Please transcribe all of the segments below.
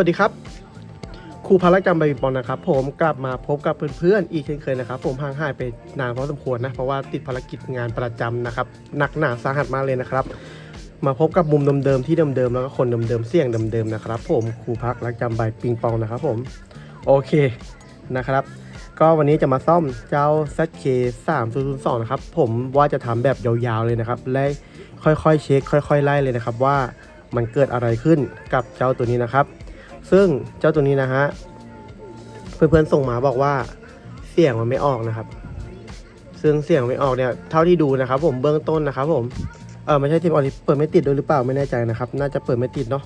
สวัสดีครับครูพละจำใบปิงปองนะครับ ผมกลับมาพบกับเพื่อนๆอีกเช่นเคยนะครับ ผมห่างหายไปนานพอสมควรนะเพราะว่าติดภารกิจงานประจำนะครับหนักหนาสาหัสมากเลยนะครับ มาพบกับมุมเดิมๆที่เดิมๆแล้วก็คนเดิมๆเสี่ยงเดิมๆนะครับ ผมครูพักรักจำใบปิงปองนะครับ ผมโอเคนะครับ ก็วันนี้จะมาซ่อมเจ้า ZK 3 0 0 2นะครับผมว่าจะทำแบบยาวๆเลยนะครับและค่อยๆเช็คค่อย ๆ ไล่เลยนะครับว่ามันเกิดอะไรขึ้นกับเจ้าตัวนี้นะครับ ซึ่งเจ้าตัวนี้นะฮะเพื่อนๆส่งมาบอกว่าเสียงมันไม่ออกนะครับ ซึ่งเสียงไม่ออกเนี่ยเท่าที่ดูนะครับ ผมเบื้องต้นนะครับ ผมเออไม่ใช่ทีมออริเปิดไม่ติดด้วยหรือเปล่าไม่แน่ใจนะครับ น่าจะเปิดไม่ติดเนาะ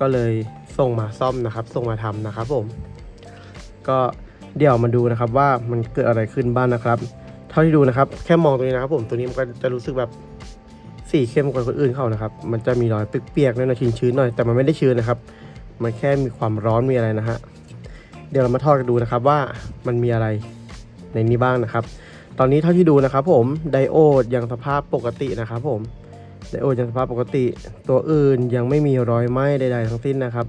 ก็เลยส่งมาซ่อมนะครับ ส่งมาทำนะครับ ผม ก็เดี๋ยวมาดูนะครับว่ามันเกิดอะไรขึ้นบ้างนะครับ เท่าที่ดูนะครับ แค่มองตัวนี้นะครับ ผมตัวนี้มันก็จะรู้สึกแบบสีเข้มกว่าคนอื่นเขานะครับ มันจะมีรอยเปียกๆนิดหน่อยชื้นๆหน่อยแต่มันไม่ได้ชื้นนะครับ มันแค่มีความร้อนมีอะไรนะฮะ เดี๋ยวเรามาทอดกันดูนะครับว่ามันมีอะไรในนี้บ้างนะครับ ตอนนี้เท่าที่ดูนะครับผมไดโอดยังสภาพปกตินะครับผมไดโอดยังสภาพปกติ ตัวอื่นยังไม่มีรอยไหม้ใด ๆ ทั้งสิ้นนะครับ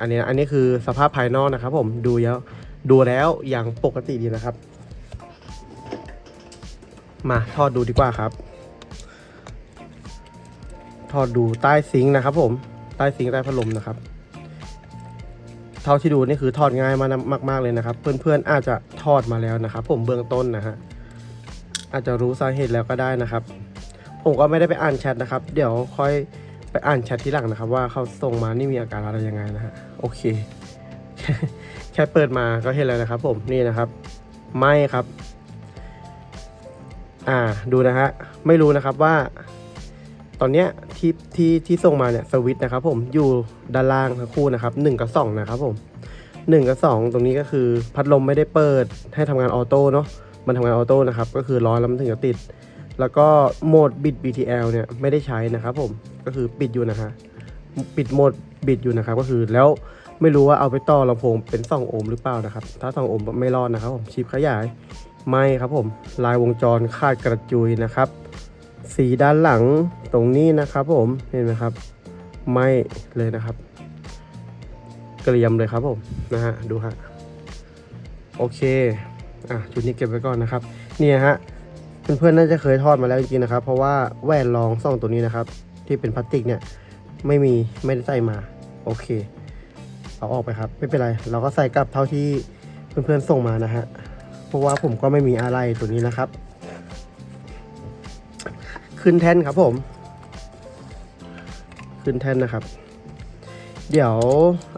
อันนี้อันนี้คือสภาพภายนอกนะครับผมดูแล้วดูแล้วอย่างปกติดีนะครับ มาทอดดูดีกว่าครับ ทอดดูใต้ซิงค์นะครับผมใต้ซิงค์ใต้พัดลมนะครับ เท่าที่ดูนี่คือทอดง่ายมากมาก ๆเลยนะครับ เพื่อนๆอาจจะทอดมาแล้วนะครับ ผมเบื้องต้นนะฮะอาจจะรู้สาเหตุแล้วก็ได้นะครับ ผมก็ไม่ได้ไปอ่านแชทนะครับ เดี๋ยวค่อยไปอ่านแชทที่หลังนะครับ ว่าเขาส่งมานี่มีอาการอะไรยังไงนะฮะโอเค แค่เปิดมาก็เห็นแล้วนะครับ ผมนี่นะครับ ไม่ครับ อ่าดูนะฮะไม่รู้นะครับว่า ตอนเนี้ยที่ที่ที่ส่งมาเนี่ยสวิตนะครับผมอยู่ด้านล่างทั้งคู่นะครับ1กับ2นะครับผม1กับ 2 ตรงนี้ก็คือพัดลมไม่ได้เปิดให้ทำงานออโต้เนาะมันทำงานออโต้นะครับก็คือร้อนแล้วมันถึงจะติด แล้วก็โหมดบิด BTL เนี่ยไม่ได้ใช้นะครับผมก็คือปิดอยู่นะฮะปิดโหมดบิดอยู่นะครับก็คือแล้วไม่รู้ว่าเอาไปต่อลำโพงเป็น2โอห์มหรือเปล่านะครับ ถ้า2โอห์มไม่รอดนะครับผมชิปขยายไม่ครับผมลายวงจรขาดกระจุยนะครับ สีด้านหลังตรงนี้นะครับผมเห็นไหมครับไม่เลยนะครับ เกรียมเลยครับผมนะฮะดูฮะโอเคอะชุดนี้เก็บไว้ก่อนนะครับเนี่ยฮะเพื่อนๆน่าจะเคยทอดมาแล้วจริงๆนะครับ เพราะว่าแหวนรองซ่องตัวนี้นะครับ ที่เป็นพลาสติกเนี่ยไม่มีไม่ได้ใส่มาโอเคเอาออกไปครับ ไม่เป็นไร เราก็ใส่กลับเท่าที่เพื่อนๆส่งมานะฮะเพราะว่าผมก็ไม่มีอะไรตัวนี้นะครับ ขึ้นแท่นครับผม ขึ้นแท่นนะครับ เดี๋ยว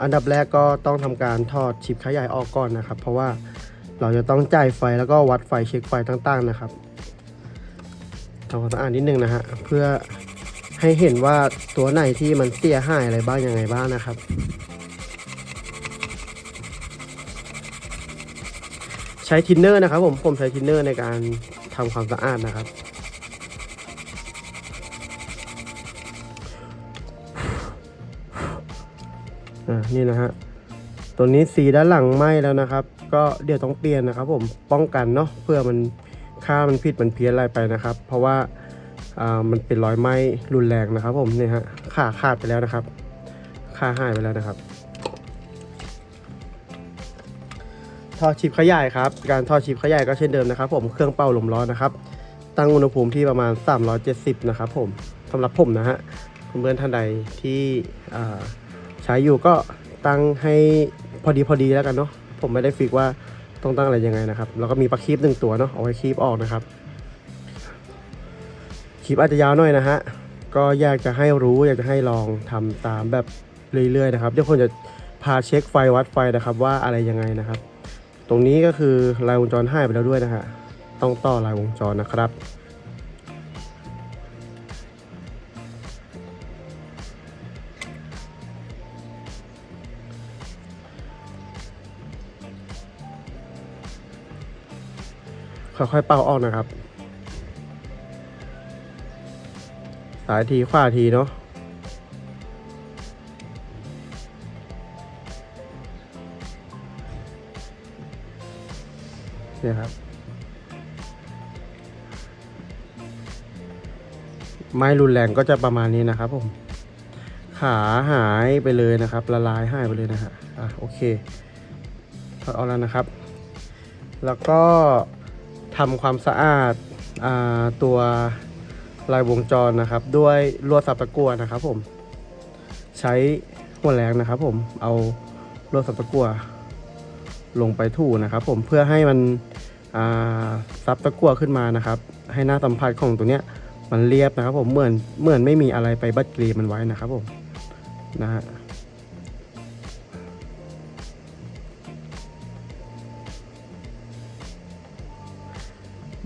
อันดับแรกก็ต้องทำการถอดชิปขยายออกก่อนนะครับ เพราะว่าเราจะต้องจ่ายไฟแล้วก็วัดไฟเช็คไฟต่างๆนะครับทำความสะอาดนิดนึงนะฮะเพื่อให้เห็นว่าตัวไหนที่มันเสียหายอะไรบ้างยังไงบ้างนะครับ ใช้ทินเนอร์นะครับผมผมใช้ทินเนอร์ในการทำความสะอาดนะครับ อ่านี่นะฮะตัวนี้สีด้านหลังไหม้แล้วนะครับ ก็เดี๋ยวต้องเปลี่ยนนะครับ ผมป้องกันเนาะเพื่อมันค่ามันผิดมันเพี้ยนอะไรไปนะครับ เพราะว่าอ่ามันเป็นรอยไหม้รุนแรงนะครับ ผมนี่ฮะขาขาดไปแล้วนะครับขาหายไปแล้วนะครับท่อชิปขยายครับ การท่อชิปขยายก็เช่นเดิมนะครับ ผมเครื่องเป่าลมร้อนนะครับ ตั้งอุณหภูมิที่ประมาณ 370 นะครับ ผมสำหรับผมนะฮะเพื่อนท่านใดที่อ่า ใช้อยู่ก็ตั้งให้พอดีพอดีแล้วกันเนาะผมไม่ได้ฟิกว่าต้องตั้งอะไรยังไงนะครับ แล้วก็มีปลั๊กคีบหนึ่งตัวเนาะเอาไว้คีบออกนะครับคลิปอาจจะยาวหน่อยนะฮะ ก็อยากจะให้รู้อยากจะให้ลองทำตามแบบเรื่อยๆนะครับเดี๋ยวคนจะพาเช็คไฟวัดไฟนะครับว่าอะไรยังไงนะครับ ตรงนี้ก็คือลายวงจรหายไปแล้วด้วยนะฮะ ต้องต่อลายวงจรนะครับ ค่อยๆเป่าออกนะครับ สายทีขวาทีเนาะเนี่ยครับ ไม้รุนแรงก็จะประมาณนี้นะครับผม ขาหายไปเลยนะครับ ละลายหายไปเลยนะฮะอะโอเคถอดออกแล้วนะครับ แล้วก็ ทำความสะอาดอาตัวลายวงจรนะครับ ด้วยลวดสับตะกั่วนะครับ ผม ใช้หัวแรงนะครับ ผมเอาลวดสับตะกั่วลงไปถูนะครับ ผมเพื่อให้มันซับตะกั่วขึ้นมานะครับ ให้หน้าสัมผัสของตัวเนี้ยมันเรียบนะครับ ผมเหมือนเหมือนไม่มีอะไรไปบัดกรีมันไว้นะครับ ผมนะฮะ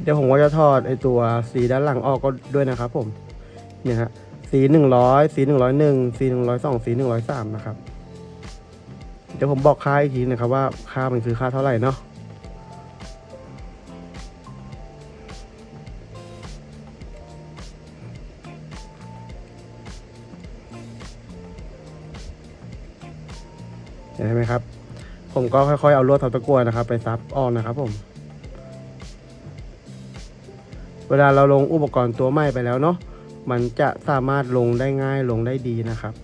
ดี๋ยวผมก็จะทอดไอตัวสีด้านหลังออกก็ด้วยนะครับผมเนี่ยฮะสีหนึ่งร้อยสีหนึ่งร้อยหนึ่งสีหนึ่งร้อยสองสีหนึ่งร้อยสามนะครับ เดี๋ยวผมบอกค่าอีกทีนะครับว่าค่ามันคือค่าเท่าไหร่เนาะเห็นไหมครับ ผมก็ค่อยๆเอาลวดทับตะกั่วนะครับ ไปซับออกนะครับผม เวลาเราลงอุปกรณ์ตัวใหม่ไปแล้วเนาะมันจะสามารถลงได้ง่ายลงได้ดีนะครับ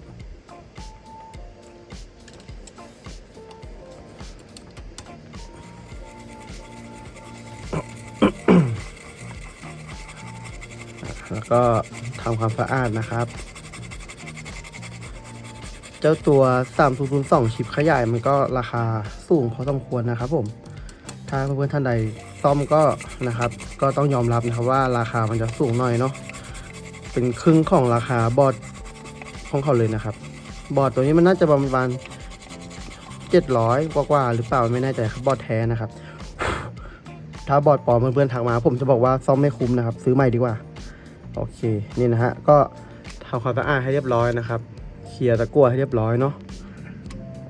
แล้วก็ทำความสะอาดนะครับ เจ้าตัว 3002 ชิปขยายมันก็ราคาสูงพอสมควรนะครับผม ถ้าเพื่อนๆท่านใด ซ่อมก็นะครับ ก็ต้องยอมรับนะครับว่าราคามันจะสูงหน่อยเนาะเป็นครึ่งของราคาบอร์ดของเขาเลยนะครับ บอร์ดตัวนี้มันน่าจะประมาณ700กว่าๆหรือเปล่าไม่แน่ใจครับบอร์ดแท้นะครับ ถ้าบอร์ดปลอมเพื่อนๆทักมา ผมจะบอกว่าซ่อมไม่คุ้มนะครับ ซื้อใหม่ดีกว่า โอเคนี่นะฮะก็ทำความสะอาดให้เรียบร้อยนะครับเคลียร์ตะกั่วให้เรียบร้อยเนาะ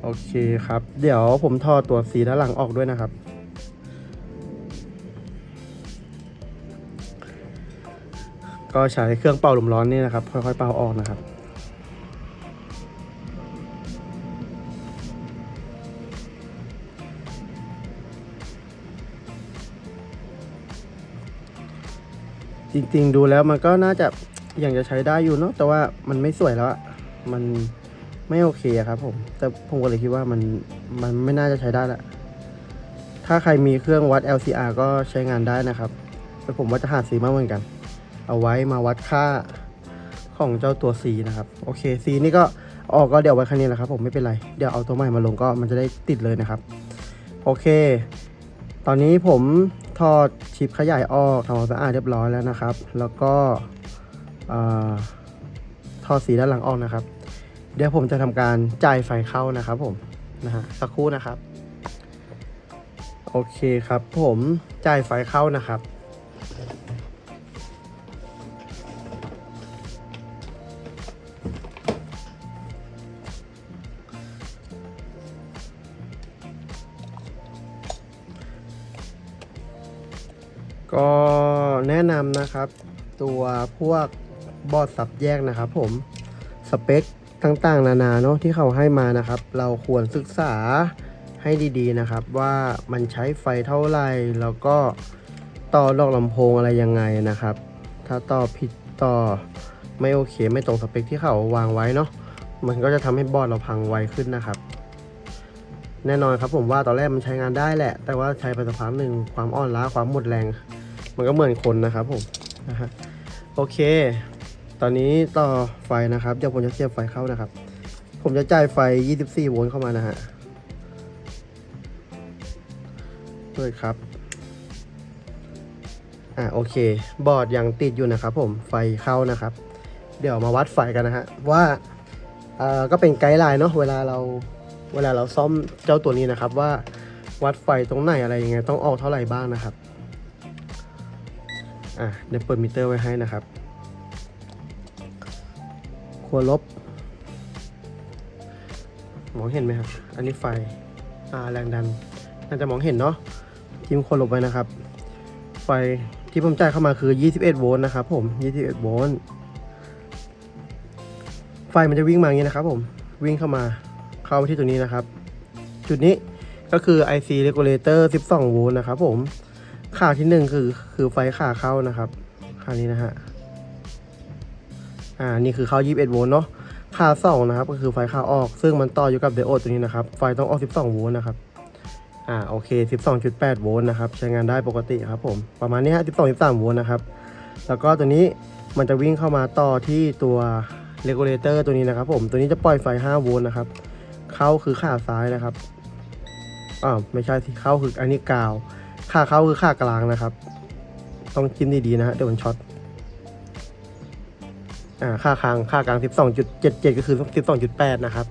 โอเคครับ เดี๋ยวผมทอดตัวสีด้านหลังออกด้วยนะครับ ก็ใช้เครื่องเป่าลมร้อนนี่นะครับ ค่อยๆเป่าออกนะครับจริงๆดูแล้วมันก็น่าจะยังจะใช้ได้อยู่เนาะแต่ว่ามันไม่สวยแล้วอะมันไม่โอเคครับ ผม แต่ผมก็เลยคิดว่ามันมันไม่น่าจะใช้ได้ละถ้าใครมีเครื่องวัด LCR ก็ใช้งานได้นะครับแต่ผมว่าจะหาสีมาเหมือนกัน เอาไว้มาวัดค่าของเจ้าตัวสีนะครับ โอเคสีนี่ก็ออกก็เดี๋ยวไว้แค่นี้แหละครับผมไม่เป็นไร เดี๋ยวเอาตัวใหม่มาลงก็มันจะได้ติดเลยนะครับ โอเค ตอนนี้ผมทอดชิปขยายออกทำความสะอาดเรียบร้อยแล้วนะครับ แล้วก็อ่าทอดสีด้านหลังออกนะครับ เดี๋ยวผมจะทำการจ่ายไฟเข้านะครับผมนะฮะสักครู่นะครับ โอเคครับผมจ่ายไฟเข้านะครับ ก็แนะนำนะครับ ตัวพวกบอร์ดสับแยกนะครับ ผมสเปคต่างๆ นานาเนาะที่เขาให้มานะครับ เราควรศึกษาให้ดีๆนะครับ ว่ามันใช้ไฟเท่าไหร่แล้วก็ต่อดอกลำโพงอะไรยังไงนะครับ ถ้าต่อผิดต่อไม่โอเคไม่ตรงสเปคที่เขาวางไว้เนาะมันก็จะทำให้บอร์ดเราพังไวขึ้นนะครับ แน่นอนครับผมว่าตอนแรกมันใช้งานได้แหละ แต่ว่าใช้ไปสักพักหนึ่งความอ่อนล้าความหมดแรง มันก็เหมือนคนนะครับผมนะฮะโอเค ตอนนี้ต่อไฟนะครับเดี๋ยวผมจะเสียบไฟเข้านะครับ ผมจะจ่ายไฟ 24 โวลต์เข้ามานะฮะเปิดครับอ่าโอเค บอร์ดยังติดอยู่นะครับ ผมไฟเข้านะครับ เดี๋ยวมาวัดไฟกันนะฮะว่าเอ่อก็เป็นไกด์ไลน์เนาะเวลาเราเวลาเราซ่อมเจ้าตัวนี้นะครับว่าวัดไฟตรงไหนอะไรยังไงต้องออกเท่าไหร่บ้างนะครับ อะเดี๋ยวเปิดมิเตอร์ไว้ให้นะครับควลบ มองเห็นไหมครับ อันนี้ไฟอ่าแรงดัน น่าจะมองเห็นเนาะทิมควลบไว้นะครับ ไฟที่ผมจ่ายเข้ามาคือ 21 โวลต์นะครับผม 21 โวลต์ ไฟมันจะวิ่งมาอย่างนี้นะครับผม วิ่งเข้ามา เข้าไปที่ตัวนี้นะครับ จุดนี้ก็คือ IC regulator 12 โวลต์นะครับผม ขาที่หนึ่งคือคือไฟขาเข้านะครับขานี้นะฮะอ่านี่คือเข้า 21 โวลต์เนาะค่าสองนะครับ ก็คือไฟค่าออก ซึ่งมันต่ออยู่กับเดโอดตัวนี้นะครับ ไฟต้องออก 12 โวลต์นะครับอ่าโอเค 12.8 โวลต์นะครับ ใช้งานได้ปกติครับผม ประมาณนี้ฮะ 12 13 โวลต์นะครับ แล้วก็ตัวนี้มันจะวิ่งเข้ามาต่อที่ตัวเ e กูเลเตอร์ตัวนี้นะครับผม ตัวนี้จะปล่อยไฟ 5 โวลต์นะครับ เข้าคือขาซ้ายนะครับอ่าไม่ใช่ที่เข้าคืออันนี้กาว ขาเข้าคือขากลางนะครับ ต้องจิ้มดีๆนะฮะเดี๋ยวมันช็อตอ่าค่าค้างค่ากลาง 12.77 ก็คือ 12.8 นะครับ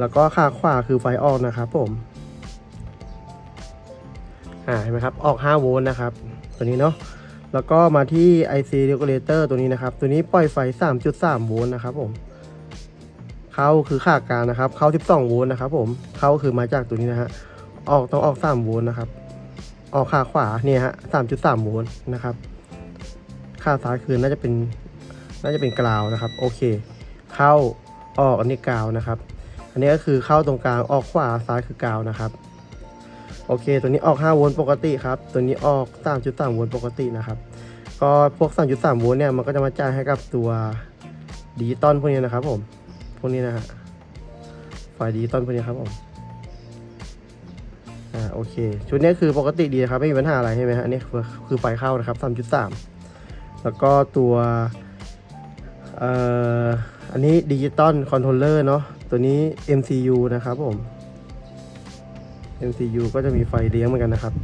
แล้วก็ค่าขวาคือไฟออกนะครับผมอ่าเห็นไหมครับ ออก 5 โวลต์นะครับ ตัวนี้เนาะแล้วก็มาที่ IC regulator ตัวนี้นะครับ ตัวนี้ปล่อยไฟ 3.3 โวลต์นะครับผมเข้าคือค่ากลางนะครับ เข้า 12 โวลต์นะครับผมเข้าคือมาจากตัวนี้นะฮะออกต้องออก 3 โวลต์นะครับ ออกค่าขวาเนี่ยฮะ3.3โวลต์นะครับ ค่าซ้ายคือน่าจะเป็น น่าจะเป็นกราวนะครับ โอเค เข้าออกอันนี้กราวนะครับ อันนี้ก็คือเข้าตรงกลางออกขวาซ้ายคือกราวนะครับ โอเค ตัวนี้ออก5โวลต์ปกติครับ ตัวนี้ออก3.3โวลต์ปกตินะครับ ก็พวก3.3โวลต์เนี่ยมันก็จะมาจ่ายให้กับตัวดิจิตอลพวกนี้นะครับผม พวกนี้นะฮะไฟดิจิตอลพวกนี้ครับผม โอเค ชุดนี้คือปกติดีครับ ไม่มีปัญหาอะไรใช่ไหมฮะอันนี้คือคือไฟเข้านะครับ 3.3 แล้วก็ตัวเอ่ออันนี้ดิจิตอลคอนโทรลเลอร์เนาะตัวนี้ MCU นะครับผม MCU ก็จะมีไฟเลี้ยงเหมือนกันนะครับ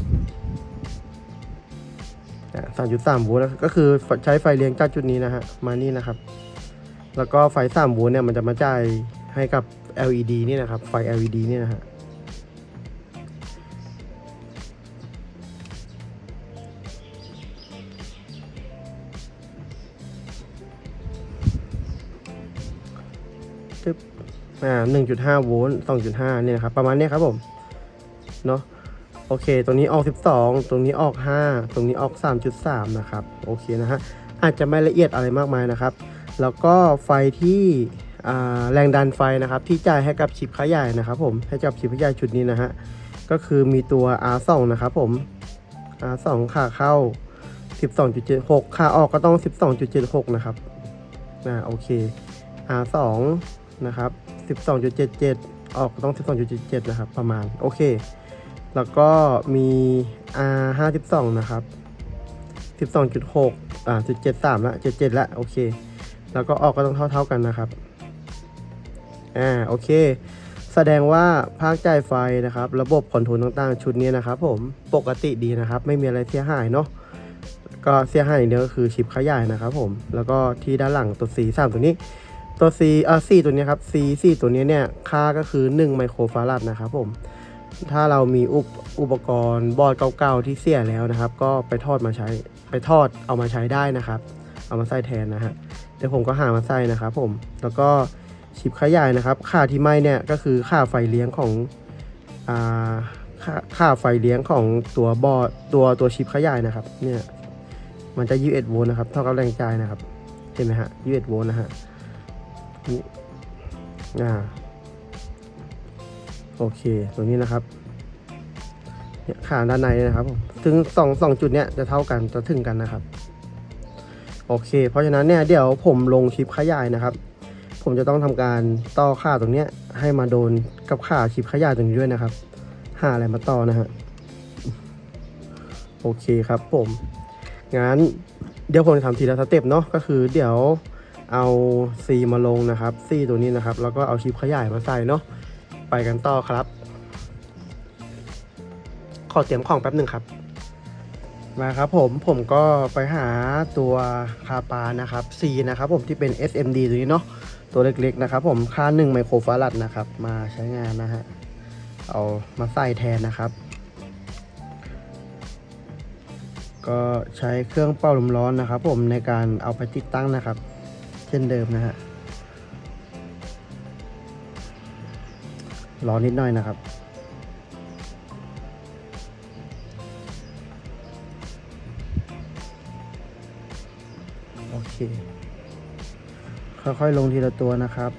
สามจุดสามโวลต์ก็คือใช้ไฟเลี้ยงจากจุดนี้นะฮะ มานี่นะครับ แล้วก็ไฟสามโวลต์เนี่ยมันจะมาจ่ายให้กับ LED นี่นะครับ ไฟ LED นี่นะฮะ อ่าหนึ่งจุดห้าโวลต์สองจุดห้าเนี่ยนะครับประมาณนี้ครับผมเนาะโอเค ตรงนี้ออก 12 ตรงนี้ออก 5 ตรงนี้ออก 3.3 นะครับ โอเคนะฮะ อาจจะไม่ละเอียดอะไรมากมายนะครับ แล้วก็ไฟที่แรงดันไฟนะครับ ที่จ่ายให้กับชิปขยายนะครับ ผม ให้กับชิปขยายชุดนี้นะฮะ ก็คือมีตัว R2 นะครับผม R2 ขาเข้า 12.76 ขาออกก็ต้อง 12.76 นะครับนะโอเค R2 นะครับ 12.77 ออกก็ต้อง 12.77 นะครับ ประมาณ โอเค แล้วก็มี R 52นะครับ 12.6 อ่า 73ละ77ละโอเค แล้วก็ออกก็ต้องเท่าเท่าๆกันนะครับ อ่า โอเค แสดงว่าภาคจ่ายไฟนะครับ ระบบคอนโทรลต่างๆ ชุดนี้นะครับผม ปกติดีนะครับ ไม่มีอะไรเสียหายเนาะก็เสียหายอย่างเดียวก็คือชิปขยายนะครับผม แล้วก็ที่ด้านหลังตัว C 3ตัวนี้ ตัว C อ่า4ตัวนี้ครับ C 4ตัวนี้เนี่ยค่าก็คือ 1 ไมโครฟาราดนะครับผม ถ้าเรามีอุปอุปกรณ์บอร์ดเก่าๆที่เสียแล้วนะครับ ก็ไปทอดมาใช้ไปทอดเอามาใช้ได้นะครับ เอามาใส่แทนนะฮะเดี๋ยวผมก็หามาใส่นะครับผมแล้วก็ชิปขยายนะครับ ค่าที่ไหม้เนี่ยก็คือค่าไฟเลี้ยงของอ่าค่าค่าไฟเลี้ยงของตัวบอร์ดตัวตัวชิปขยายนะครับเนี่ยมันจะ 21 โวลต์นะครับ เท่ากับแรงจ่ายนะครับ เห็นไหมฮะ 21 โวลต์นะฮะ นี่อ่าโอเคตัวนี้นะครับเนี่ยขาด้านในนะครับ ถึงสองสองจุดเนี้ยจะเท่ากันจะถึงกันนะครับ โอเค เพราะฉะนั้นเนี่ยเดี๋ยวผมลงชิปขยายนะครับ ผมจะต้องทำการต่อขาตรงเนี้ยให้มาโดนกับขาชิปขยายตรงนี้ด้วยนะครับ หาอะไรมาต่อนะฮะโอเคครับผมงั้นเดี๋ยวผมจะทำทีละสเต็ปเนาะก็คือเดี๋ยว เอา C มาลงนะครับ C ตัวนี้นะครับ แล้วก็เอาชิปขยายมาใส่เนาะไปกันต่อครับ ขอเตรียมของแป๊บหนึ่งครับ มาครับผมผมก็ไปหาตัวคาปานะครับ C นะครับผมที่เป็น SMD ตัวนี้เนาะตัวเล็กๆนะครับ ผมค่า1ไมโครฟาราดนะครับ มาใช้งานนะฮะเอามาใส่แทนนะครับ ก็ใช้เครื่องเป่าลมร้อนนะครับ ผมในการเอาไปติดตั้งนะครับ เช่นเดิมนะฮะรอนิดหน่อยนะครับ โอเค ค่อยๆลงทีละตัวนะครับ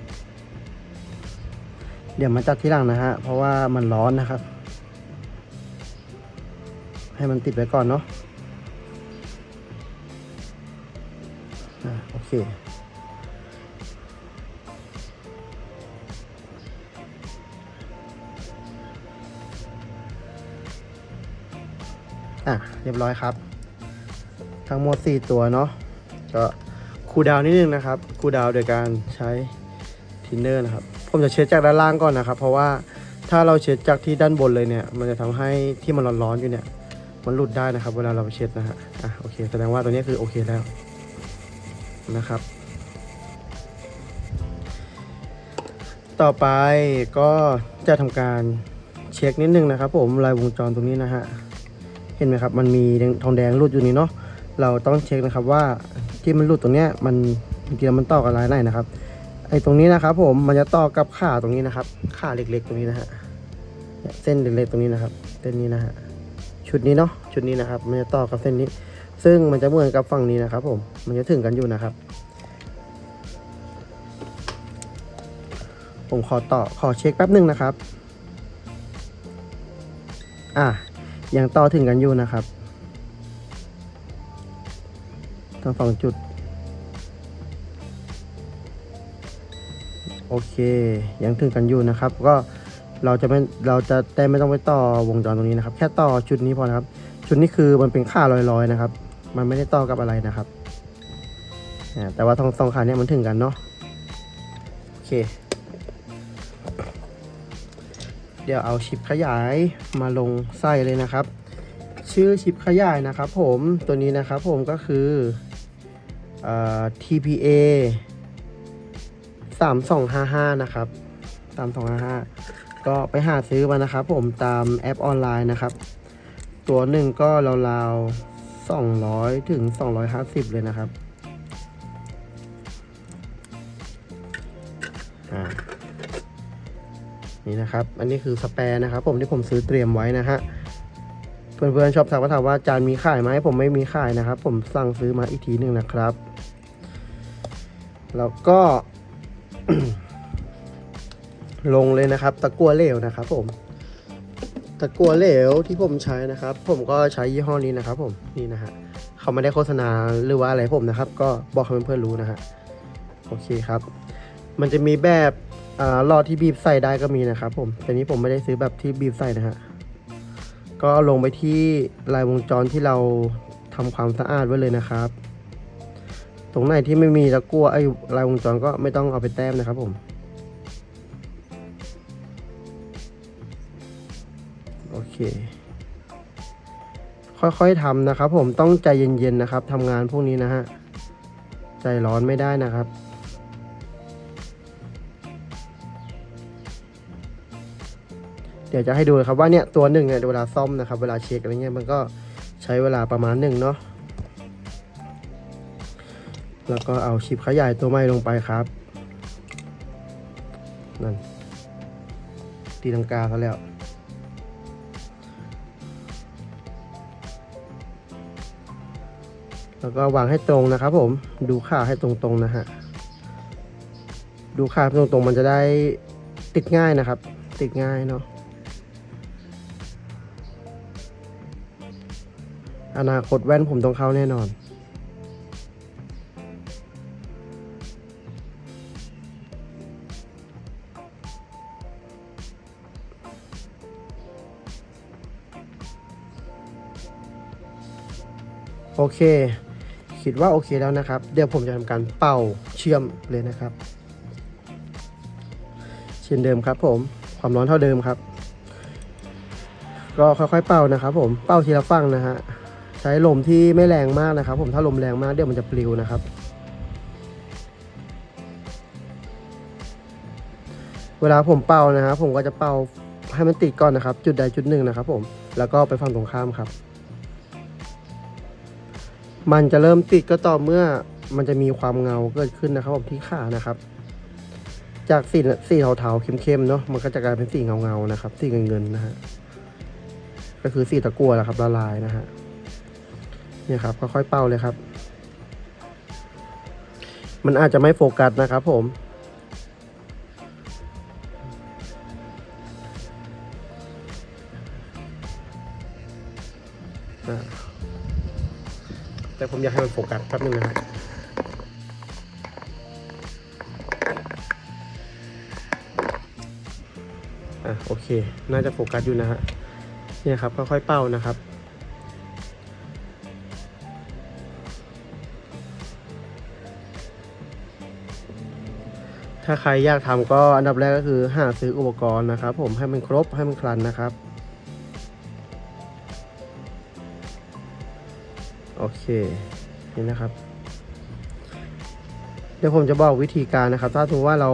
เดี๋ยวมาจัดที่หลังนะฮะ เพราะว่ามันร้อนนะครับ ให้มันติดไว้ก่อนเนาะอะโอเค รียบร้อยครับ ทั้งหมด 4 ตัวเนาะก็คูดาวนิดนึงนะครับคูดาวโดยการใช้ทินเนอร์นะครับ ผมจะเช็ดจากด้านล่างก่อนนะครับ เพราะว่าถ้าเราเช็ดจากที่ด้านบนเลยเนี่ย มันจะทำให้ที่มันร้อนๆอยู่เนี่ย มันหลุดได้นะครับ เวลาเราไปเช็ดนะฮะอะโอเค แสดงว่าตัวนี้คือโอเคแล้วนะครับ ต่อไปก็จะทำการเช็คนิดนึงนะครับ ผมลายวงจรตรงนี้นะฮะ เห็นไหมครับ มันมีทองแดงรูดอยู่นี่เนาะ เราต้องเช็คนะครับว่าที่มันรูดตรงเนี้ยมันจริงๆแล้วมันต่อกับลายไหนนะครับ ไอ้ตรงนี้นะครับ ผม มันจะต่อกับขาตรงนี้นะครับ ขาเล็กๆ ตรงนี้นะฮะ เส้นเล็กๆตรงนี้นะครับ เส้นนี้นะฮะ ชุดนี้เนาะ ชุดนี้นะครับ มันจะต่อกับเส้นนี้ ซึ่งมันจะเหมือนกับฝั่งนี้นะครับ ผม มันจะถึงกันอยู่นะครับ ผมขอต่อ ขอเช็คแป๊บหนึ่งนะครับ อะ ยังต่อถึงกันอยู่นะครับทั้งสองจุด โอเค ยังถึงกันอยู่นะครับ ก็เราจะไม่เราจะแต่ไม่ต้องไปต่อวงจรตรงนี้นะครับ แค่ต่อชุดนี้พอนะครับ ชุดนี้คือมันเป็นค่าลอยๆนะครับ มันไม่ได้ต่อกับอะไรนะครับแต่ว่าทองสองขาเนี่ยมันถึงกันเนาะโอเค เดี๋ยวเอาชิปขยายมาลงไส้เลยนะครับ ชื่อชิปขยายนะครับผมตัวนี้นะครับผมก็คือเอ่อ TPA 3255 นะครับ 3255 ก็ไปหาซื้อมานะครับผมตามแอปออนไลน์นะครับ ตัวหนึ่งก็ราวๆ 200 ถึง 250 เลยนะครับ อ่า นี่นะครับ อันนี้คือสแปร์นะครับ ผมที่ผมซื้อเตรียมไว้นะฮะ เพื่อนๆชอบถามว่าถามว่าจานมีขายไหมผมไม่มีขายนะครับ ผมสั่งซื้อมาอีกทีหนึ่งนะครับ แล้วก็ ลงเลยนะครับ ตะกั่วเหลวนะครับ ผม ตะกั่วเหลวที่ผมใช้นะครับ ผมก็ใช้ยี่ห้อนี้นะครับ ผมนี่นะฮะเขาไม่ได้โฆษณาหรือว่าอะไรผมนะครับ ก็บอกให้เพื่อนๆรู้นะฮะโอเคครับ มันจะมีแบบ หลอดที่บีบใส่ได้ก็มีนะครับผมแต่นี้ผมไม่ได้ซื้อแบบที่บีบใส่นะฮะก็ลงไปที่ลายวงจรที่เราทำความสะอาดไว้เลยนะครับ ตรงไหนที่ไม่มีตะกั่วไอ้ลายวงจรก็ไม่ต้องเอาไปแต้มนะครับผมโอเค ค่อยๆทำนะครับผมต้องใจเย็นๆนะครับทำงานพวกนี้นะฮะ ใจร้อนไม่ได้นะครับ เดี๋ยวจะให้ดูนะครับว่าเนี่ยตัวหนึ่งเนี่ยเวลาซ่อมนะครับ เวลาเช็คอะไรเงี้ยมันก็ใช้เวลาประมาณหนึ่งเนาะแล้วก็เอาชิปขยายตัวใหม่ลงไปครับนั่นตีลังกาเขาแล้วแล้วก็วางให้ตรงนะครับผมดูขาให้ตรงๆนะฮะดูขาตรงๆมันจะได้ติดง่ายนะครับ ติดง่ายเนาะ อนาคตแว่นผมต้องเข้าแน่นอน โอเค คิดว่าโอเคแล้วนะครับ เดี๋ยวผมจะทำการเป่าเชื่อมเลยนะครับ เช่นเดิมครับผม ความร้อนเท่าเดิมครับก็ค่อยๆเป่านะครับผม เป่าทีละฝั่งนะฮะ ใช้ลมที่ไม่แรงมากนะครับ ผมถ้าลมแรงมากเดี๋ยวมันจะปลิวนะครับ เวลาผมเป่านะครับ ผมก็จะเป่าให้มันติดก่อนนะครับ จุดใดจุดหนึ่งนะครับ ผมแล้วก็ไปฝั่งตรงข้ามครับ มันจะเริ่มติดก็ต่อเมื่อมันจะมีความเงาเกิดขึ้นนะครับผมที่ขานะครับ จากสีสีเทาๆเข้มๆเนาะมันก็จะกลายเป็นสีเงาๆนะครับสีเงินๆนะฮะก็คือสีตะกั่วแหละครับละลายนะฮะ เนี่ยครับค่อยๆเป่าเลยครับ มันอาจจะไม่โฟกัสนะครับผมแต่ผมอยากให้มันโฟกัสแป๊บนึงนะครับอะโอเค น่าจะโฟกัสอยู่นะฮะเนี่ยครับค่อยๆเป่านะครับ ถ้าใครอยากทำก็อันดับแรกก็คือหาซื้ออุปกรณ์นะครับ ผมให้มันครบให้มันครันนะครับ โอเคนี่นะครับ เดี๋ยวผมจะบอกวิธีการนะครับ ถ้าสมมติว่าเรา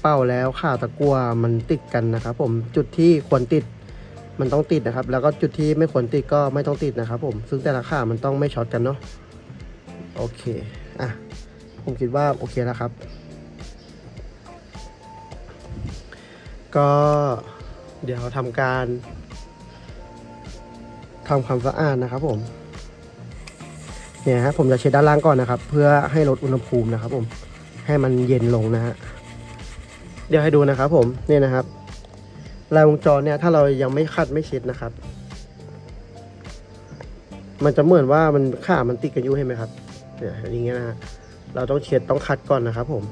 เป้าแล้วข่าตะกั่วมันติดกันนะครับ ผมจุดที่ควรติดมันต้องติดนะครับ แล้วก็จุดที่ไม่ควรติดก็ไม่ต้องติดนะครับ ผมซึ่งแต่ละข่ามันต้องไม่ช็อตกันเนาะโอเคอะผมคิดว่าโอเคแล้วครับ ก็เดี๋ยวทำการทำความสะอาดนะครับผมเนี่ยฮะผมจะเช็ดด้านล่างก่อนนะครับ เพื่อให้ลดอุณหภูมินะครับ ผมให้มันเย็นลงนะฮะเดี๋ยวให้ดูนะครับ ผมเนี่ยนะครับลายวงจรเนี่ยถ้าเรายังไม่ขัดไม่เช็ดนะครับ มันจะเหมือนว่ามันข่ามันติดกันอยู่เห็นไหมครับเนี่ยอย่างเงี้ยนะฮะเราต้องเช็ดต้องคัดก่อนนะครับ ผม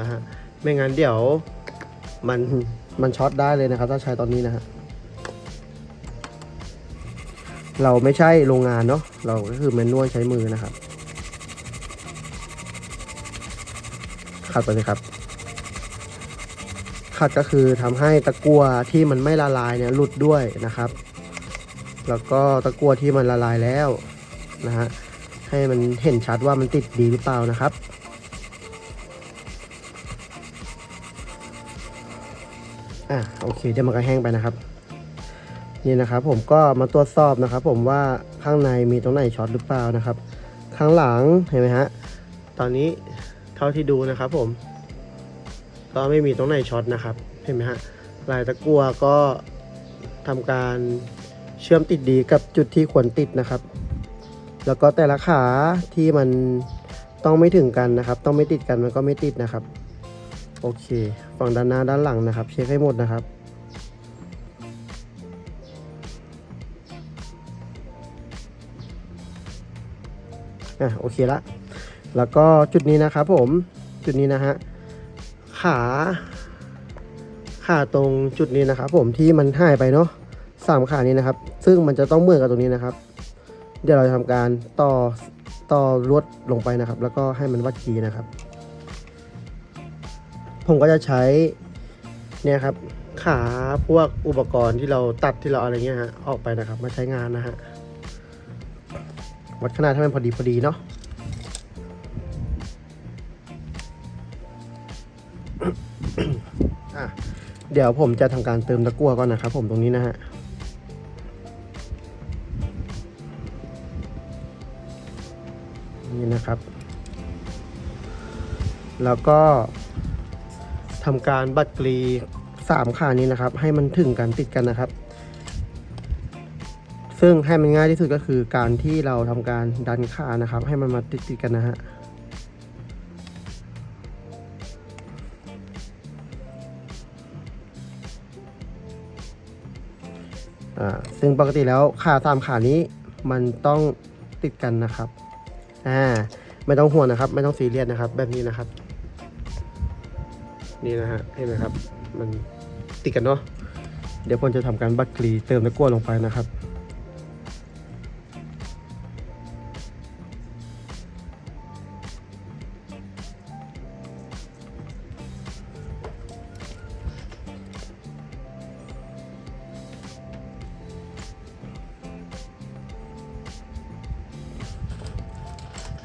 นะฮะไม่งั้นเดี๋ยวมัน มันช็อตได้เลยนะครับ ถ้าใช้ตอนนี้นะฮะเราไม่ใช่โรงงานเนาะเราก็คือแมนนวลใช้มือนะครับขัดไปเลยครับ ขัดก็คือทำให้ตะกั่วที่มันไม่ละลายเนี่ยหลุดด้วยนะครับ แล้วก็ตะกั่วที่มันละลายแล้วนะฮะให้มันเห็นชัดว่ามันติดดีหรือเปล่านะครับ อะโอเคเดี๋ยวมันก็แห้งไปนะครับ นี่นะครับ ผมก็มาตรวจสอบนะครับ ผมว่าข้างในมีตรงไหนช็อตหรือเปล่านะครับ ข้างหลังเห็นไหมฮะตอนนี้เท่าที่ดูนะครับผม ก็ไม่มีตรงไหนช็อตนะครับเห็นไหมฮะลายตะกัวก็ทำการเชื่อมติดดีกับจุดที่ควรติดนะครับ แล้วก็แต่ละขาที่มันต้องไม่ถึงกันนะครับ ต้องไม่ติดกันมันก็ไม่ติดนะครับ โอเค ฝั่งด้านหน้าด้านหลังนะครับ เช็คให้หมดนะครับ อะโอเคละ แล้วก็จุดนี้นะครับผมจุดนี้นะฮะขาขาตรงจุดนี้นะครับผมที่มันหายไปเนาะสามขานี้นะครับ ซึ่งมันจะต้องเหมือนกับตรงนี้นะครับ เดี๋ยวเราจะทำการต่อต่อลวดลงไปนะครับ แล้วก็ให้มันวัดกีนะครับ ผมก็จะใช้เนี่ยครับขาพวกอุปกรณ์ที่เราตัดที่เราอะไรเงี้ยฮะออกไปนะครับ มาใช้งานนะฮะวัดขนาดให้มันพอดีพอดีเนาะอะเดี๋ยวผมจะทำการเติมตะกั่วก่อนนะครับ ผมตรงนี้นะฮะนี่นะครับ แล้วก็ ทำการบัดกรีสามขานี้นะครับ ให้มันถึงกันติดกันนะครับ ซึ่งให้มันง่ายที่สุดก็คือการที่เราทำการดันขานะครับ ให้มันมาติดติดกันนะฮะอ่าซึ่งปกติแล้วขาสามขานี้มันต้องติดกันนะครับ อ่า ไม่ต้องห่วงนะครับ ไม่ต้องซีเรียสนะครับ แบบนี้นะครับ นี่นะฮะเห็นไหมครับ มันติดกันเนาะเดี๋ยวผมจะทำการบัดกรีเติมตะกั่วลงไปนะครับ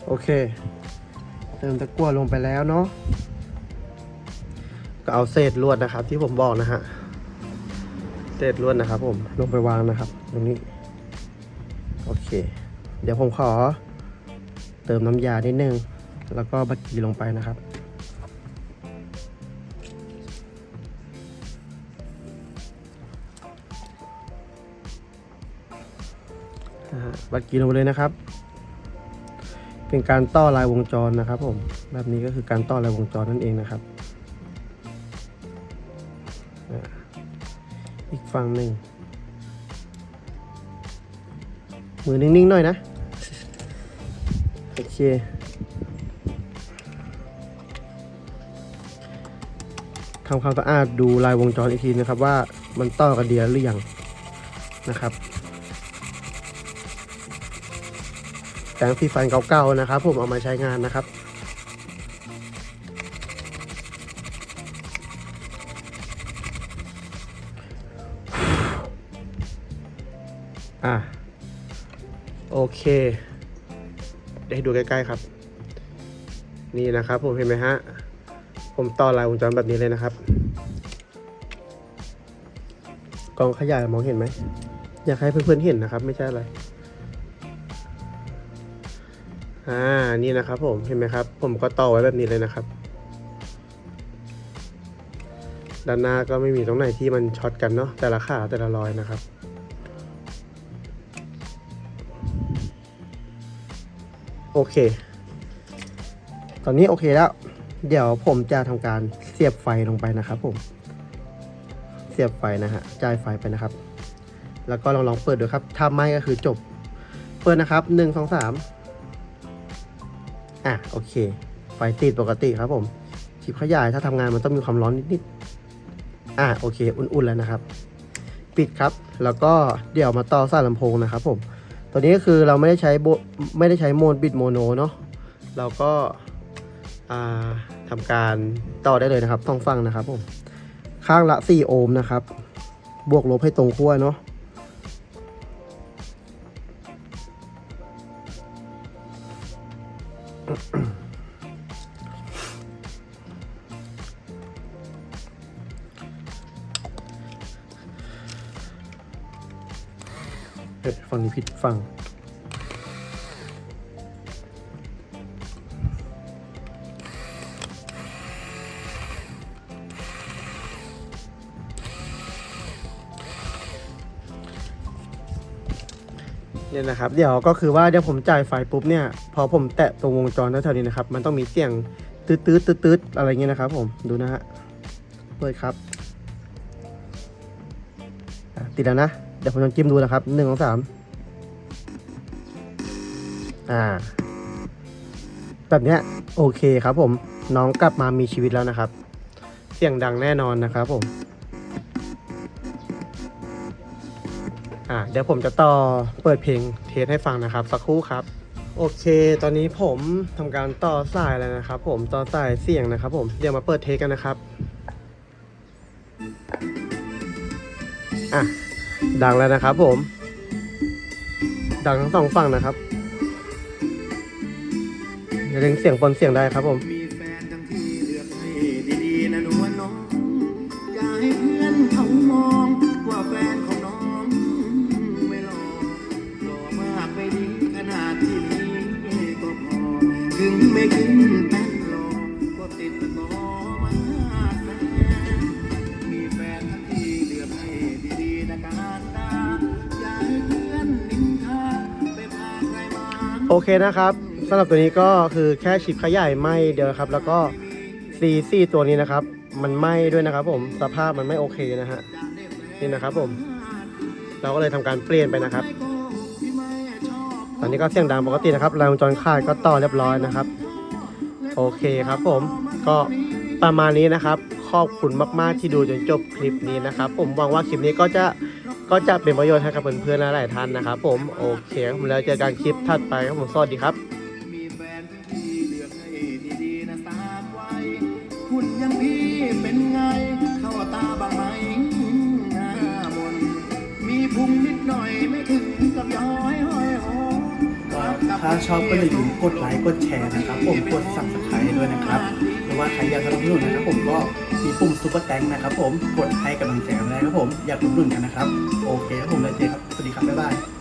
โอเค เติมตะกั่วลงไปแล้วเนาะ เอาเศษลวดนะครับ ที่ผมบอกนะฮะเศษลวดนะครับ ผมลงไปวางนะครับ ตรงนี้ โอเค เดี๋ยวผมขอ เติมน้ำยานิดนึง แล้วก็บักกีลงไปนะครับบักกีลงไปเลยนะครับ เป็นการต่อลายวงจรนะครับ ผม แบบนี้ก็คือการต่อลายวงจรนั่นเองนะครับ อีกฝั่งหนึ่ง มือนิ่งๆหน่อยนะ โอเค ทำความสะอาดดูลายวงจรอีกทีนะครับว่ามันต่อกันดีหรือยังนะครับแปรงสีฟันเก่าๆนะครับ ผมเอามาใช้งานนะครับ เคเดี๋ยวให้ดูใกล้ๆครับ นี่นะครับ ผมเห็นไหมฮะ ผมต่อลายวงจรแบบนี้เลยนะครับกองขยายมองเห็นไหมอยากให้เพื่อนๆเห็นนะครับ ไม่ใช่อะไรอ่านี่นะครับ ผมเห็นไหมครับ ผมก็ต่อไว้แบบนี้เลยนะครับ ด้านหน้าก็ไม่มีตรงไหนที่มันช็อตกันเนาะแต่ละขาแต่ละรอยนะครับ โอเค ตอนนี้โอเคแล้ว เดี๋ยวผมจะทำการเสียบไฟลงไปนะครับผม เสียบไฟนะฮะจ่ายไฟไปนะครับ แล้วก็ลองลองเปิดดูครับถ้าไม่ก็คือจบ เปิดนะครับหนึ่งสองสามอะโอเค ไฟติดปกติครับผมชิปขยายถ้าทำงานมันต้องมีความร้อนนิดๆอะโอเค อุ่นๆแล้วนะครับ ปิดครับ แล้วก็เดี๋ยวมาต่อสายลำโพงนะครับผม ตัวนี้ก็คือเราไม่ได้ใช้โบไม่ได้ใช้โมนบิดโมโนเนาะเราก็าทำการต่อได้เลยนะครับต้องฟังนะครับผมข้างละ 4 โอห์มนะครับ บวกลบให้ตรงขั้วเนาะ เอ๊ะฟังนี้ผิดฟังเนี่ยนะครับเดี๋ยวก็คือว่าเดี๋ยวผมจ่ายไฟปุ๊บเนี่ยพอผมแตะตรงวงจรแถวๆนี้นะครับ มันต้องมีเสียงตืดตืดตืดตืดอะไรเงี้ยนะครับ ผมดูนะฮะเปิดครับติดแล้วนะ เดี๋ยวผมลองจิ้มดูนะครับหนึ่งสองสามอ่า แบบเนี้ยโอเคครับผมน้องกลับมามีชีวิตแล้วนะครับ เสียงดังแน่นอนนะครับผม อ่าเดี๋ยวผมจะต่อเปิดเพลงเทสให้ฟังนะครับ สักครู่ครับ โอเค ตอนนี้ผมทำการต่อสายแล้วนะครับ ผมต่อสายเสียงนะครับ ผมเดี๋ยวมาเปิดเทสกันนะครับ อะ ดังแล้วนะครับผม ดังทั้งสองฝั่งนะครับอย่าลืมเสียงปนเสียงได้ครับผม นะครับสำหรับตัวนี้ก็คือแค่ชิปขยายไหมเดียวครับ แล้วก็ซีซีตัวนี้นะครับ มันไหมด้วยนะครับ ผมสภาพมันไม่โอเคนะฮะนี่นะครับผม เราก็เลยทำการเปลี่ยนไปนะครับ ตอนนี้ก็เสียงดังปกตินะครับลายวงจรขาดก็ต่อเรียบร้อยนะครับ โอเคครับ ผมก็ประมาณนี้นะครับขอบคุณมาก ๆ ที่ดูจนจบคลิปนี้นะครับ ผมหวังว่าคลิปนี้ก็จะ ก็จะเป็นประโยชน์ให้กับเพื่อนๆหลายๆท่านนะครับ ผมโอเคครับผมแล้วเจอกันคลิปถัดไปครับผมสวัสดีครับมีแฟนที่เลือกให้ดีๆนะทราบไว้คุณอยังพี่เป็นไงเข้าตาบ้างไหมหน้ามนมีพุงนิดหน่อยไม่ถึงกับย้อยห้อยหอถ้าชอบก็อย่าลืมกดไลค์กดแชร์นะครับ ผมกด subscribe ด้วยนะครับหรือว่าใครอยากสนับสนุนนะครับผมก็ มีปุ่มซุปเปอร์แตงนะครับผม กดให้กำลังใจกันได้ครับผม อยากอุดหนุนกันนะครับ โอเคครับผมแล้วเจอครับ สวัสดีครับ บ๊ายบาย